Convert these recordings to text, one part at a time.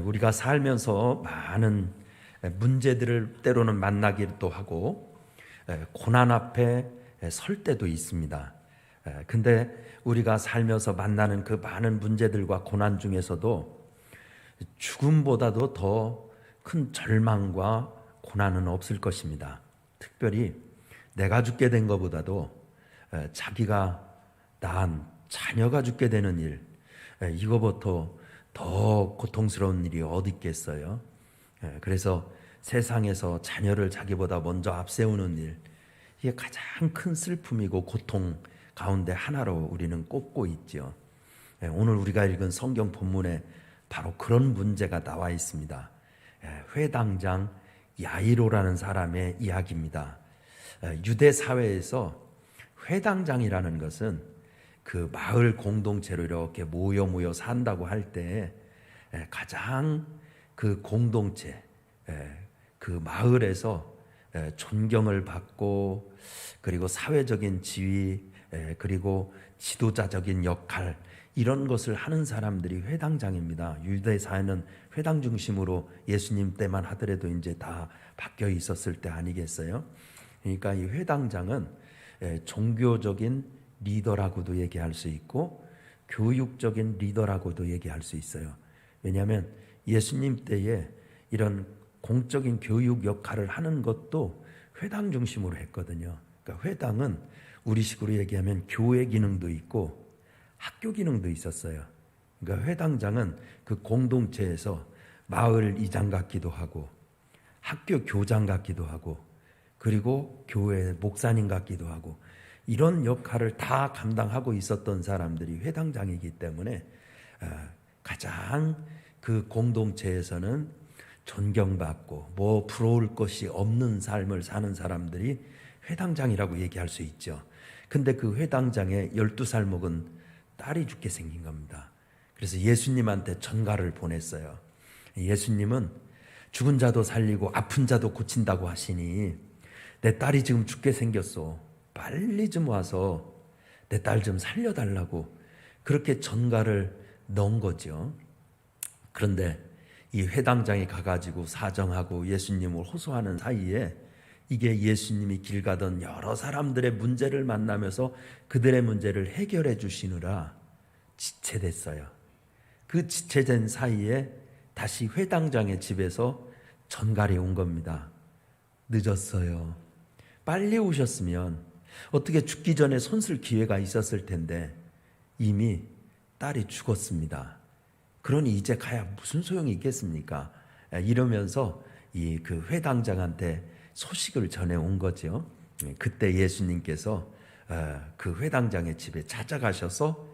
우리가 살면서 많은 문제들을 때로는 만나기도 하고 고난 앞에 설 때도 있습니다. 근데 우리가 살면서 만나는 그 많은 문제들과 고난 중에서도 죽음보다도 더 큰 절망과 고난은 없을 것입니다. 특별히 내가 죽게 된 것보다도 자기가 낳은 자녀가 죽게 되는 일, 이거부터 더 고통스러운 일이 어디 있겠어요? 그래서 세상에서 자녀를 자기보다 먼저 앞세우는 일, 이게 가장 큰 슬픔이고 고통 가운데 하나로 우리는 꼽고 있죠. 오늘 우리가 읽은 성경 본문에 바로 그런 문제가 나와 있습니다. 회당장 야이로라는 사람의 이야기입니다. 유대 사회에서 회당장이라는 것은 그 마을 공동체로 이렇게 모여 모여 산다고 할 때 가장 그 공동체 그 마을에서 존경을 받고 그리고 사회적인 지위 그리고 지도자적인 역할 이런 것을 하는 사람들이 회당장입니다. 유대 사회는 회당 중심으로 예수님 때만 하더라도 이제 다 바뀌어 있었을 때 아니겠어요? 그러니까 이 회당장은 종교적인 리더라고도 얘기할 수 있고 교육적인 리더라고도 얘기할 수 있어요. 왜냐하면 예수님 때에 이런 공적인 교육 역할을 하는 것도 회당 중심으로 했거든요. 그러니까 회당은 우리식으로 얘기하면 교회 기능도 있고 학교 기능도 있었어요. 그러니까 회당장은 그 공동체에서 마을 이장 같기도 하고 학교 교장 같기도 하고 그리고 교회 목사님 같기도 하고 이런 역할을 다 감당하고 있었던 사람들이 회당장이기 때문에 가장 그 공동체에서는 존경받고 뭐 부러울 것이 없는 삶을 사는 사람들이 회당장이라고 얘기할 수 있죠. 근데 그 회당장의 12살 먹은 딸이 죽게 생긴 겁니다. 그래서 예수님한테 전가를 보냈어요. 예수님은 죽은 자도 살리고 아픈 자도 고친다고 하시니 내 딸이 지금 죽게 생겼어. 빨리 좀 와서 내 딸 좀 살려달라고 그렇게 전가를 넣은 거죠. 그런데 이 회당장에 가가지고 사정하고 예수님을 호소하는 사이에 이게 예수님이 길 가던 여러 사람들의 문제를 만나면서 그들의 문제를 해결해 주시느라 지체됐어요. 그 지체된 사이에 다시 회당장의 집에서 전갈이 온 겁니다. 늦었어요. 빨리 오셨으면 어떻게 죽기 전에 손쓸 기회가 있었을 텐데 이미 딸이 죽었습니다. 그러니 이제 가야 무슨 소용이 있겠습니까? 이러면서 이 그 회당장한테 소식을 전해 온 거죠. 그때 예수님께서 그 회당장의 집에 찾아가셔서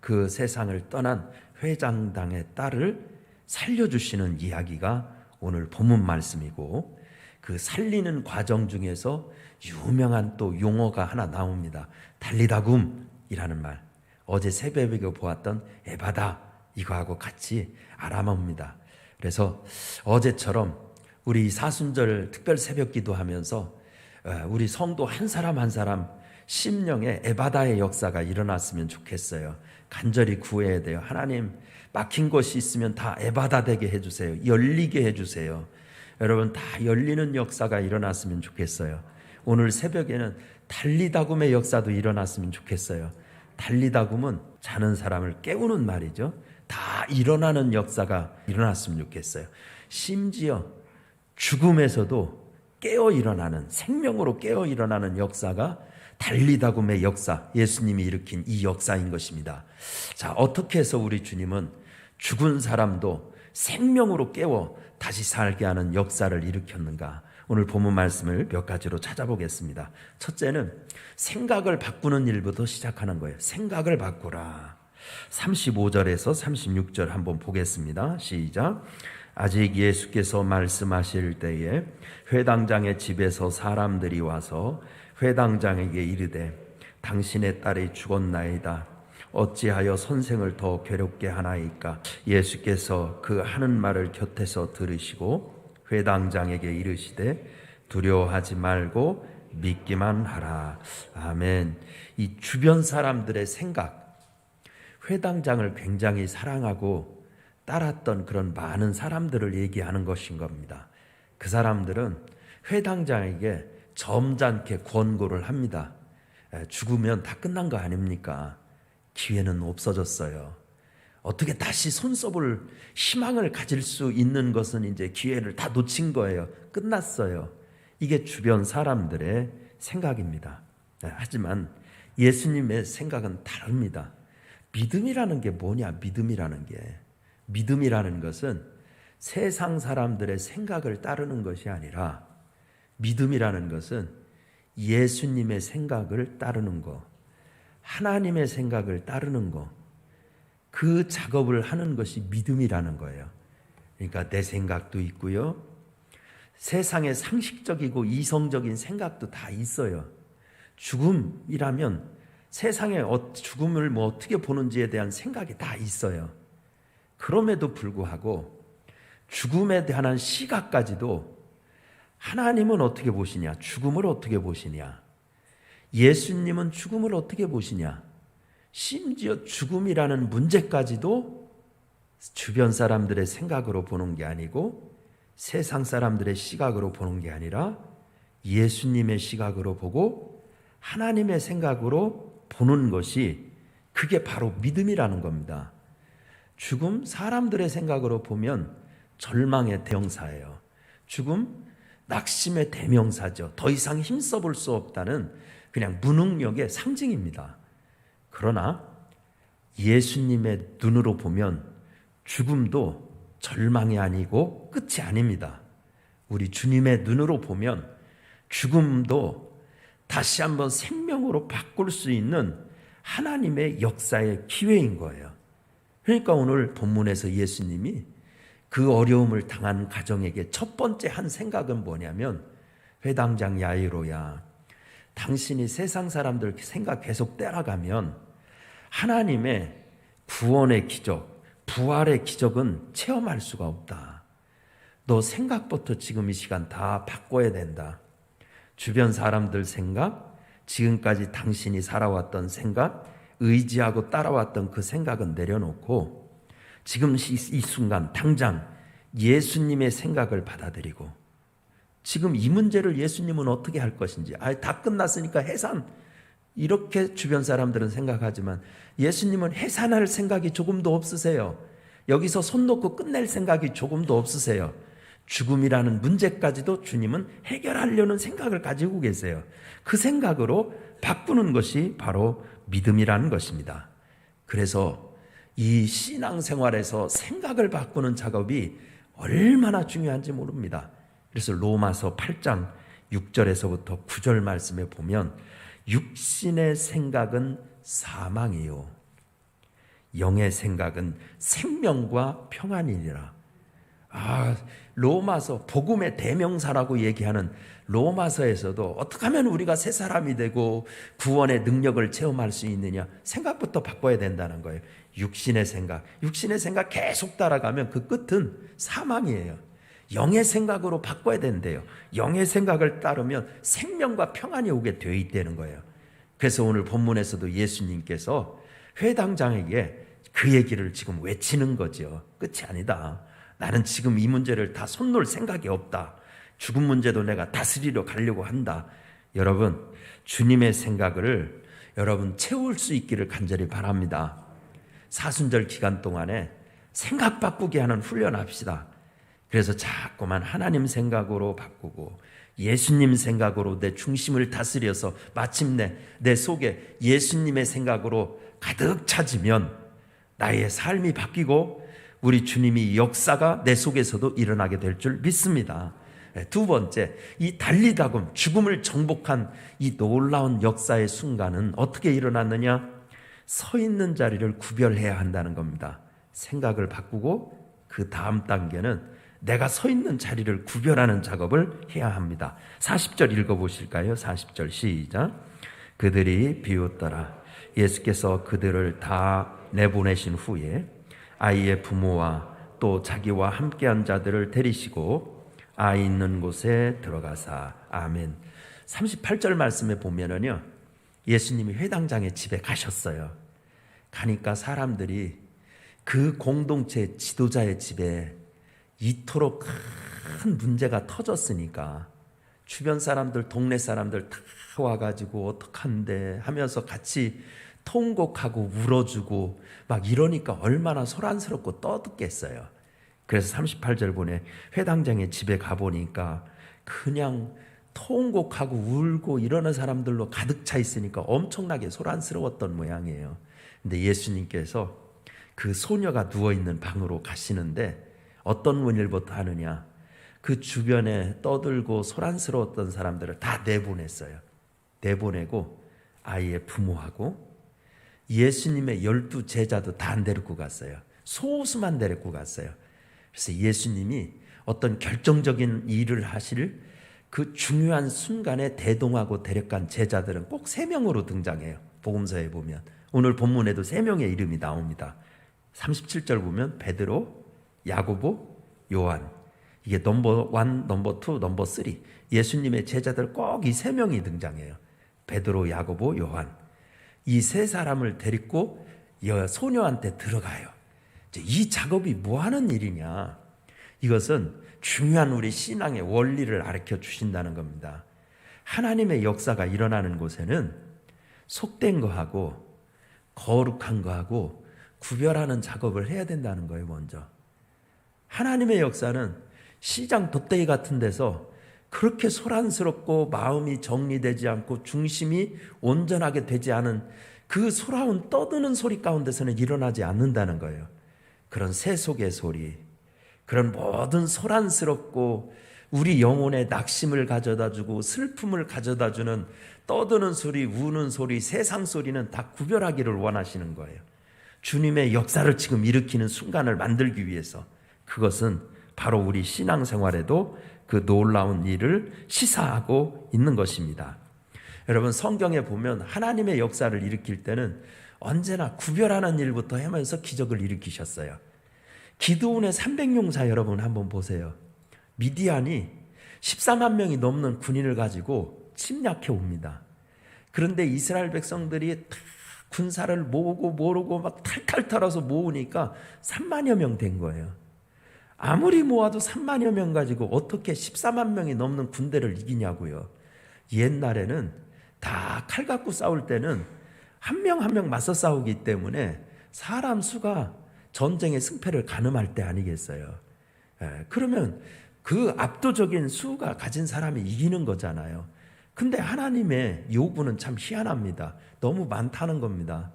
그 세상을 떠난 회장당의 딸을 살려주시는 이야기가 오늘 본문 말씀이고 그 살리는 과정 중에서 유명한 또 용어가 하나 나옵니다. 달리다굼이라는 말. 어제 새벽에 보았던 에바다 이거하고 같이 알아봅니다. 그래서 어제처럼 우리 사순절 특별 새벽 기도하면서 우리 성도 한 사람 한 사람 심령의 에바다의 역사가 일어났으면 좋겠어요. 간절히 구해야 돼요. 하나님 막힌 것이 있으면 다 에바다 되게 해주세요. 열리게 해주세요. 여러분 다 열리는 역사가 일어났으면 좋겠어요. 오늘 새벽에는 달리다굼의 역사도 일어났으면 좋겠어요. 달리다굼은 자는 사람을 깨우는 말이죠. 다 일어나는 역사가 일어났으면 좋겠어요. 심지어 죽음에서도 깨어 일어나는 생명으로 깨어 일어나는 역사가 달리다굼의 역사, 예수님이 일으킨 이 역사인 것입니다. 자, 어떻게 해서 우리 주님은 죽은 사람도 생명으로 깨워 다시 살게 하는 역사를 일으켰는가? 오늘 본문 말씀을 몇 가지로 찾아보겠습니다. 첫째는 생각을 바꾸는 일부터 시작하는 거예요. 생각을 바꾸라. 35절에서 36절 한번 보겠습니다. 시작. 아직 예수께서 말씀하실 때에 회당장의 집에서 사람들이 와서 회당장에게 이르되 당신의 딸이 죽었나이다. 어찌하여 선생을 더 괴롭게 하나이까? 예수께서 그 하는 말을 곁에서 들으시고 회당장에게 이르시되 두려워하지 말고 믿기만 하라. 아멘. 이 주변 사람들의 생각, 회당장을 굉장히 사랑하고 따랐던 그런 많은 사람들을 얘기하는 것인 겁니다. 그 사람들은 회당장에게 점잖게 권고를 합니다. 에, 죽으면 다 끝난 거 아닙니까? 기회는 없어졌어요. 어떻게 다시 손써볼 희망을 가질 수 있는 것은 이제 기회를 다 놓친 거예요. 끝났어요. 이게 주변 사람들의 생각입니다. 네, 하지만 예수님의 생각은 다릅니다. 믿음이라는 게 뭐냐? 믿음이라는 게. 믿음이라는 것은 세상 사람들의 생각을 따르는 것이 아니라 믿음이라는 것은 예수님의 생각을 따르는 거, 하나님의 생각을 따르는 거, 그 작업을 하는 것이 믿음이라는 거예요. 그러니까 내 생각도 있고요. 세상의 상식적이고 이성적인 생각도 다 있어요. 죽음이라면 세상의 어- 죽음을 뭐 어떻게 보는지에 대한 생각이 다 있어요. 그럼에도 불구하고 죽음에 대한 시각까지도 하나님은 어떻게 보시냐? 죽음을 어떻게 보시냐? 예수님은 죽음을 어떻게 보시냐? 심지어 죽음이라는 문제까지도 주변 사람들의 생각으로 보는 게 아니고 세상 사람들의 시각으로 보는 게 아니라 예수님의 시각으로 보고 하나님의 생각으로 보는 것이 그게 바로 믿음이라는 겁니다. 죽음 사람들의 생각으로 보면 절망의 대명사예요. 죽음 낙심의 대명사죠. 더 이상 힘써 볼 수 없다는 그냥 무능력의 상징입니다. 그러나 예수님의 눈으로 보면 죽음도 절망이 아니고 끝이 아닙니다. 우리 주님의 눈으로 보면 죽음도 다시 한번 생명으로 바꿀 수 있는 하나님의 역사의 기회인 거예요. 그러니까 오늘 본문에서 예수님이 그 어려움을 당한 가정에게 첫 번째 한 생각은 뭐냐면 회당장 야이로야 당신이 세상 사람들 생각 계속 따라가면 하나님의 구원의 기적, 부활의 기적은 체험할 수가 없다. 너 생각부터 지금 이 시간 다 바꿔야 된다. 주변 사람들 생각, 지금까지 당신이 살아왔던 생각, 의지하고 따라왔던 그 생각은 내려놓고 지금 이 순간 당장 예수님의 생각을 받아들이고 지금 이 문제를 예수님은 어떻게 할 것인지 아, 다 끝났으니까 해산 이렇게 주변 사람들은 생각하지만 예수님은 해산할 생각이 조금도 없으세요. 여기서 손 놓고 끝낼 생각이 조금도 없으세요. 죽음이라는 문제까지도 주님은 해결하려는 생각을 가지고 계세요. 그 생각으로 바꾸는 것이 바로 믿음이라는 것입니다. 그래서 이 신앙생활에서 생각을 바꾸는 작업이 얼마나 중요한지 모릅니다. 그래서 로마서 8장 6절에서부터 9절 말씀에 보면 육신의 생각은 사망이요. 영의 생각은 생명과 평안이니라. 아, 로마서 복음의 대명사라고 얘기하는 로마서에서도 어떻게 하면 우리가 새 사람이 되고 구원의 능력을 체험할 수 있느냐 생각부터 바꿔야 된다는 거예요. 육신의 생각, 육신의 생각 계속 따라가면 그 끝은 사망이에요. 영의 생각으로 바꿔야 된대요. 영의 생각을 따르면 생명과 평안이 오게 되어 있다는 거예요. 그래서 오늘 본문에서도 예수님께서 회당장에게 그 얘기를 지금 외치는 거죠. 끝이 아니다. 나는 지금 이 문제를 다 손놓을 생각이 없다. 죽은 문제도 내가 다스리려 가려고 한다. 여러분, 주님의 생각을 여러분 채울 수 있기를 간절히 바랍니다. 사순절 기간 동안에 생각 바꾸게 하는 훈련합시다. 그래서 자꾸만 하나님 생각으로 바꾸고 예수님 생각으로 내 중심을 다스려서 마침내 내 속에 예수님의 생각으로 가득 차지면 나의 삶이 바뀌고 우리 주님이 역사가 내 속에서도 일어나게 될 줄 믿습니다. 네, 두 번째, 이 달리다금 죽음을 정복한 이 놀라운 역사의 순간은 어떻게 일어났느냐? 서 있는 자리를 구별해야 한다는 겁니다. 생각을 바꾸고 그 다음 단계는 내가 서 있는 자리를 구별하는 작업을 해야 합니다. 40절 읽어보실까요? 40절 시작. 그들이 비웃더라. 예수께서 그들을 다 내보내신 후에 아이의 부모와 또 자기와 함께한 자들을 데리시고 아이 있는 곳에 들어가사 아멘. 38절 말씀에 보면은요. 예수님이 회당장의 집에 가셨어요. 가니까 사람들이 그 공동체 지도자의 집에 이토록 큰 문제가 터졌으니까 주변 사람들, 동네 사람들 다 와가지고 어떡한데 하면서 같이 통곡하고 울어주고 막 이러니까 얼마나 소란스럽고 떠듣겠어요. 그래서 38절 보내 회당장의 집에 가보니까 그냥 통곡하고 울고 이러는 사람들로 가득 차 있으니까 엄청나게 소란스러웠던 모양이에요. 근데 예수님께서 그 소녀가 누워 있는 방으로 가시는데 어떤 문일부터 하느냐? 그 주변에 떠들고 소란스러웠던 사람들을 다 내보냈어요. 내보내고 아이의 부모하고 예수님의 열두 제자도 다 안 데리고 갔어요. 소수만 데리고 갔어요. 그래서 예수님이 어떤 결정적인 일을 하실 그 중요한 순간에 대동하고 데려간 제자들은 꼭 세 명으로 등장해요. 복음서에 보면 오늘 본문에도 세 명의 이름이 나옵니다. 37절 보면 베드로, 야고보, 요한. 이게 넘버 원, 넘버 투, 넘버 쓰리. 예수님의 제자들 꼭 이 세 명이 등장해요. 베드로, 야고보, 요한. 이 세 사람을 데리고 여 소녀한테 들어가요. 이 작업이 뭐 하는 일이냐? 이것은 중요한 우리 신앙의 원리를 가르쳐 주신다는 겁니다. 하나님의 역사가 일어나는 곳에는 속된 거하고 거룩한 거하고 구별하는 작업을 해야 된다는 거예요, 먼저. 하나님의 역사는 시장 덧대기 같은 데서 그렇게 소란스럽고 마음이 정리되지 않고 중심이 온전하게 되지 않은 그 소라운 떠드는 소리 가운데서는 일어나지 않는다는 거예요. 그런 세속의 소리, 그런 모든 소란스럽고 우리 영혼에 낙심을 가져다 주고 슬픔을 가져다 주는 떠드는 소리, 우는 소리, 세상 소리는 다 구별하기를 원하시는 거예요. 주님의 역사를 지금 일으키는 순간을 만들기 위해서 그것은 바로 우리 신앙생활에도 그 놀라운 일을 시사하고 있는 것입니다. 여러분 성경에 보면 하나님의 역사를 일으킬 때는 언제나 구별하는 일부터 하면서 기적을 일으키셨어요. 기드온의 300용사 여러분 한번 보세요. 미디안이 14만 명이 넘는 군인을 가지고 침략해 옵니다. 그런데 이스라엘 백성들이 다 군사를 모으고 모으고 막 탈탈 털어서 모으니까 3만여 명 된 거예요. 아무리 모아도 3만여 명 가지고 어떻게 14만 명이 넘는 군대를 이기냐고요. 옛날에는 다 칼 갖고 싸울 때는 한 명 한 명 맞서 싸우기 때문에 사람 수가 전쟁의 승패를 가늠할 때 아니겠어요. 예, 그러면 그 압도적인 수가 가진 사람이 이기는 거잖아요. 근데 하나님의 요구는 참 희한합니다. 너무 많다는 겁니다.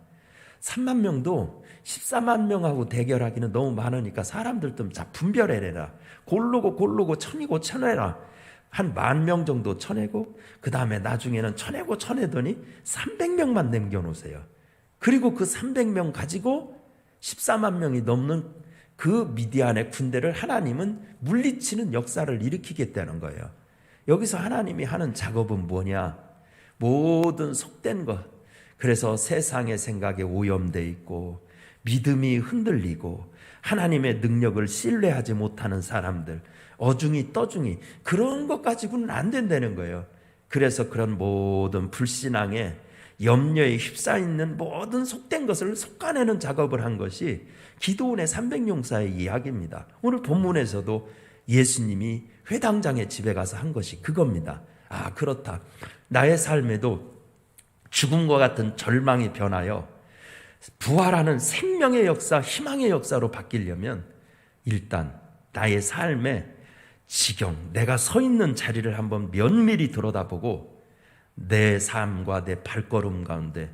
3만 명도 14만 명하고 대결하기는 너무 많으니까 사람들 좀자 분별해내라. 고르고 고르고 천이고 천해라. 한 만 명 정도 쳐내고 그 다음에 나중에는 쳐내고 쳐내더니 300명만 남겨놓으세요. 그리고 그 300명 가지고 14만 명이 넘는 그 미디안의 군대를 하나님은 물리치는 역사를 일으키겠다는 거예요. 여기서 하나님이 하는 작업은 뭐냐? 모든 속된 것. 그래서 세상의 생각에 오염돼 있고 믿음이 흔들리고 하나님의 능력을 신뢰하지 못하는 사람들, 어중이 떠중이 그런 것 가지고는 안 된다는 거예요. 그래서 그런 모든 불신앙에 염려에 휩싸있는 모든 속된 것을 솎아내는 작업을 한 것이 기도원의 300용사의 이야기입니다. 오늘 본문에서도 예수님이 회당장의 집에 가서 한 것이 그겁니다. 아, 그렇다. 나의 삶에도 죽음과 같은 절망이 변하여 부활하는 생명의 역사, 희망의 역사로 바뀌려면 일단 나의 삶의 지경, 내가 서 있는 자리를 한번 면밀히 들여다보고 내 삶과 내 발걸음 가운데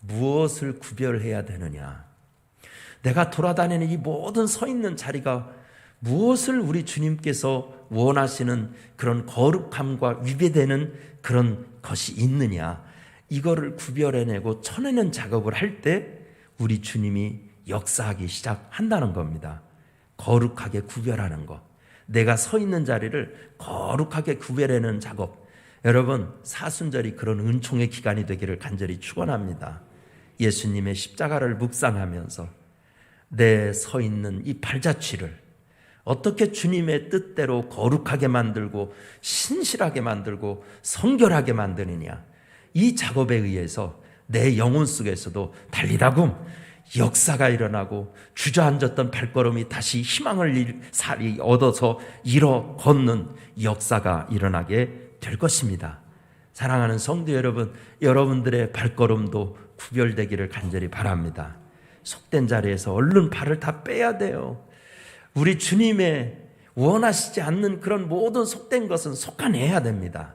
무엇을 구별해야 되느냐. 내가 돌아다니는 이 모든 서 있는 자리가 무엇을 우리 주님께서 원하시는 그런 거룩함과 위배되는 그런 것이 있느냐. 이거를 구별해내고 쳐내는 작업을 할 때 우리 주님이 역사하기 시작한다는 겁니다. 거룩하게 구별하는 것. 내가 서 있는 자리를 거룩하게 구별해내는 작업. 여러분, 사순절이 그런 은총의 기간이 되기를 간절히 축원합니다. 예수님의 십자가를 묵상하면서 내 서 있는 이 발자취를 어떻게 주님의 뜻대로 거룩하게 만들고 신실하게 만들고 성결하게 만드느냐. 이 작업에 의해서 내 영혼 속에서도 달리다금 역사가 일어나고 주저앉았던 발걸음이 다시 희망을 일- 살이 얻어서 일어 걷는 역사가 일어나게 될 것입니다. 사랑하는 성도 여러분, 여러분들의 발걸음도 구별되기를 간절히 바랍니다. 속된 자리에서 얼른 발을 다 빼야 돼요. 우리 주님의 원하시지 않는 그런 모든 속된 것은 속아내야 됩니다.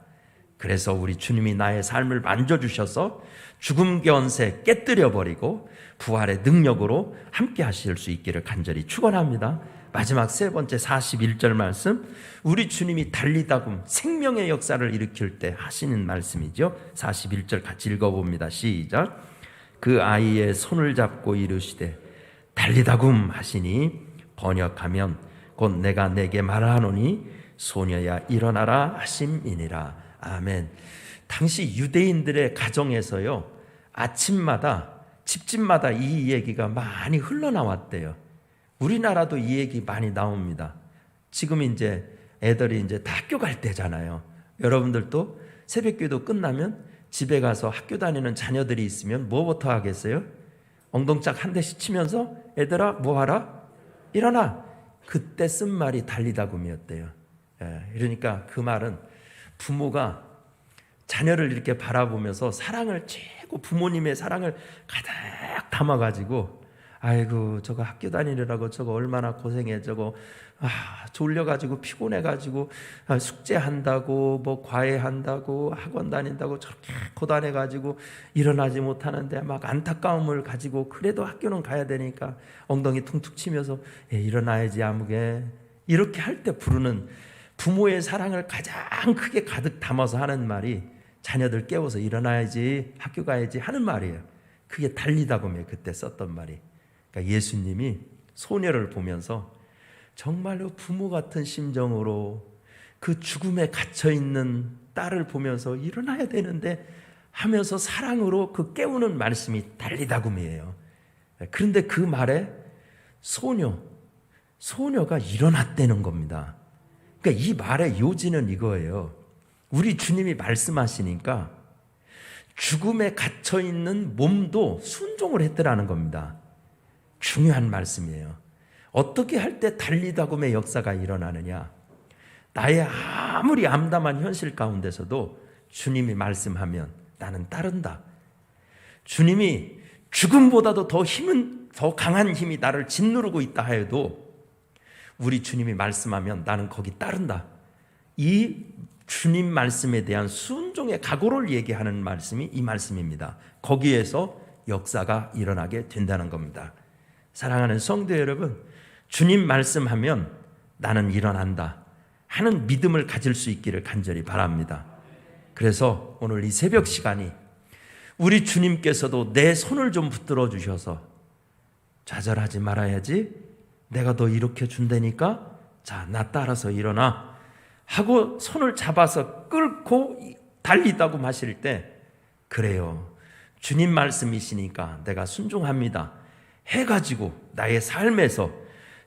그래서 우리 주님이 나의 삶을 만져주셔서 죽음 견세 깨뜨려 버리고 부활의 능력으로 함께 하실 수 있기를 간절히 축원합니다. 마지막 세 번째 41절 말씀 우리 주님이 달리다금 생명의 역사를 일으킬 때 하시는 말씀이죠. 41절 같이 읽어 봅니다. 시작. 그 아이의 손을 잡고 이르시되 달리다금 하시니 번역하면 곧 내가 내게 말하노니 소녀야 일어나라 하심이니라. 아멘. 당시 유대인들의 가정에서요. 아침마다 집집마다 이 얘기가 많이 흘러나왔대요. 우리나라도 이 얘기 많이 나옵니다. 지금 이제 애들이 이제 다 학교 갈 때잖아요. 여러분들도 새벽기도 끝나면 집에 가서 학교 다니는 자녀들이 있으면 뭐부터 하겠어요? 엉덩짝 한 대씩 치면서 애들아 뭐 하라? 일어나. 그때 쓴 말이 달리다금이었대요. 예, 그러니까 그 말은 부모가 자녀를 이렇게 바라보면서 사랑을 최고 부모님의 사랑을 가득 담아가지고 아이고 저거 학교 다니느라고 저거 얼마나 고생해 저거 아 졸려가지고 피곤해가지고 아, 숙제한다고 뭐 과외한다고 학원 다닌다고 저렇게 고단해가지고 일어나지 못하는데 막 안타까움을 가지고 그래도 학교는 가야 되니까 엉덩이 퉁툭 치면서 에, 일어나야지 아무개. 이렇게 할 때 부르는 부모의 사랑을 가장 크게 가득 담아서 하는 말이 자녀들 깨워서 일어나야지 학교 가야지 하는 말이에요. 그게 달리다금에 그때 썼던 말이. 그러니까 예수님이 소녀를 보면서 정말로 부모 같은 심정으로 그 죽음에 갇혀 있는 딸을 보면서 일어나야 되는데 하면서 사랑으로 그 깨우는 말씀이 달리다금이에요. 그런데 그 말에 소녀, 소녀가 일어났다는 겁니다. 그러니까 이 말의 요지는 이거예요. 우리 주님이 말씀하시니까 죽음에 갇혀 있는 몸도 순종을 했더라는 겁니다. 중요한 말씀이에요. 어떻게 할 때 달리다금의 역사가 일어나느냐? 나의 아무리 암담한 현실 가운데서도 주님이 말씀하면 나는 따른다. 주님이 죽음보다도 더 힘은 더 강한 힘이 나를 짓누르고 있다 해도 우리 주님이 말씀하면 나는 거기 따른다. 이 주님 말씀에 대한 순종의 각오를 얘기하는 말씀이 이 말씀입니다. 거기에서 역사가 일어나게 된다는 겁니다. 사랑하는 성도 여러분, 주님 말씀하면 나는 일어난다 하는 믿음을 가질 수 있기를 간절히 바랍니다. 그래서 오늘 이 새벽 시간이 우리 주님께서도 내 손을 좀 붙들어 주셔서 좌절하지 말아야지 내가 너 이렇게 준다니까 자, 나 따라서 일어나 하고 손을 잡아서 끌고 달리다고 마실 때 그래요. 주님 말씀이시니까 내가 순종합니다. 해가지고 나의 삶에서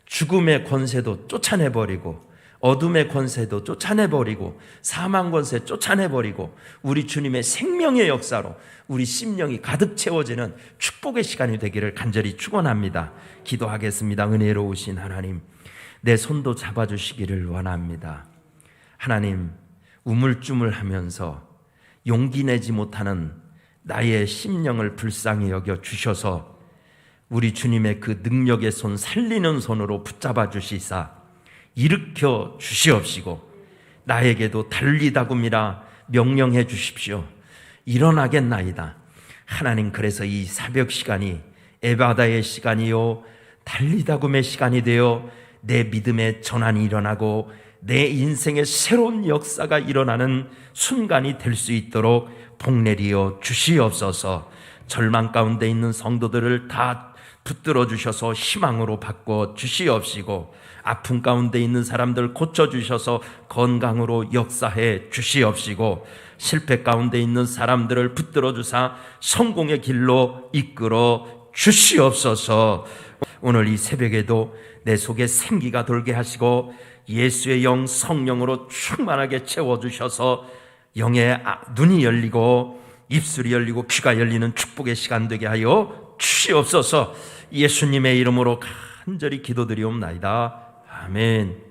죽음의 권세도 쫓아내버리고 어둠의 권세도 쫓아내버리고 사망 권세 쫓아내버리고 우리 주님의 생명의 역사로 우리 심령이 가득 채워지는 축복의 시간이 되기를 간절히 축원합니다. 기도하겠습니다. 은혜로우신 하나님, 내 손도 잡아주시기를 원합니다. 하나님, 우물쭈물하면서 용기 내지 못하는 나의 심령을 불쌍히 여겨 주셔서 우리 주님의 그 능력의 손 살리는 손으로 붙잡아 주시사 일으켜 주시옵시고 나에게도 달리다금이라 명령해 주십시오. 일어나겠나이다. 하나님 그래서 이 새벽 시간이 에바다의 시간이요 달리다금의 시간이 되어 내 믿음의 전환이 일어나고 내 인생의 새로운 역사가 일어나는 순간이 될 수 있도록 복내리어 주시옵소서. 절망 가운데 있는 성도들을 다 붙들어 주셔서 희망으로 바꿔 주시옵시고 아픔 가운데 있는 사람들 고쳐 주셔서 건강으로 역사해 주시옵시고 실패 가운데 있는 사람들을 붙들어 주사 성공의 길로 이끌어 주시옵소서. 오늘 이 새벽에도 내 속에 생기가 돌게 하시고 예수의 영 성령으로 충만하게 채워 주셔서 영의 아- 눈이 열리고 입술이 열리고 귀가 열리는 축복의 시간 되게 하여 주시옵소서 예수님의 이름으로 간절히 기도드리옵나이다. 아멘.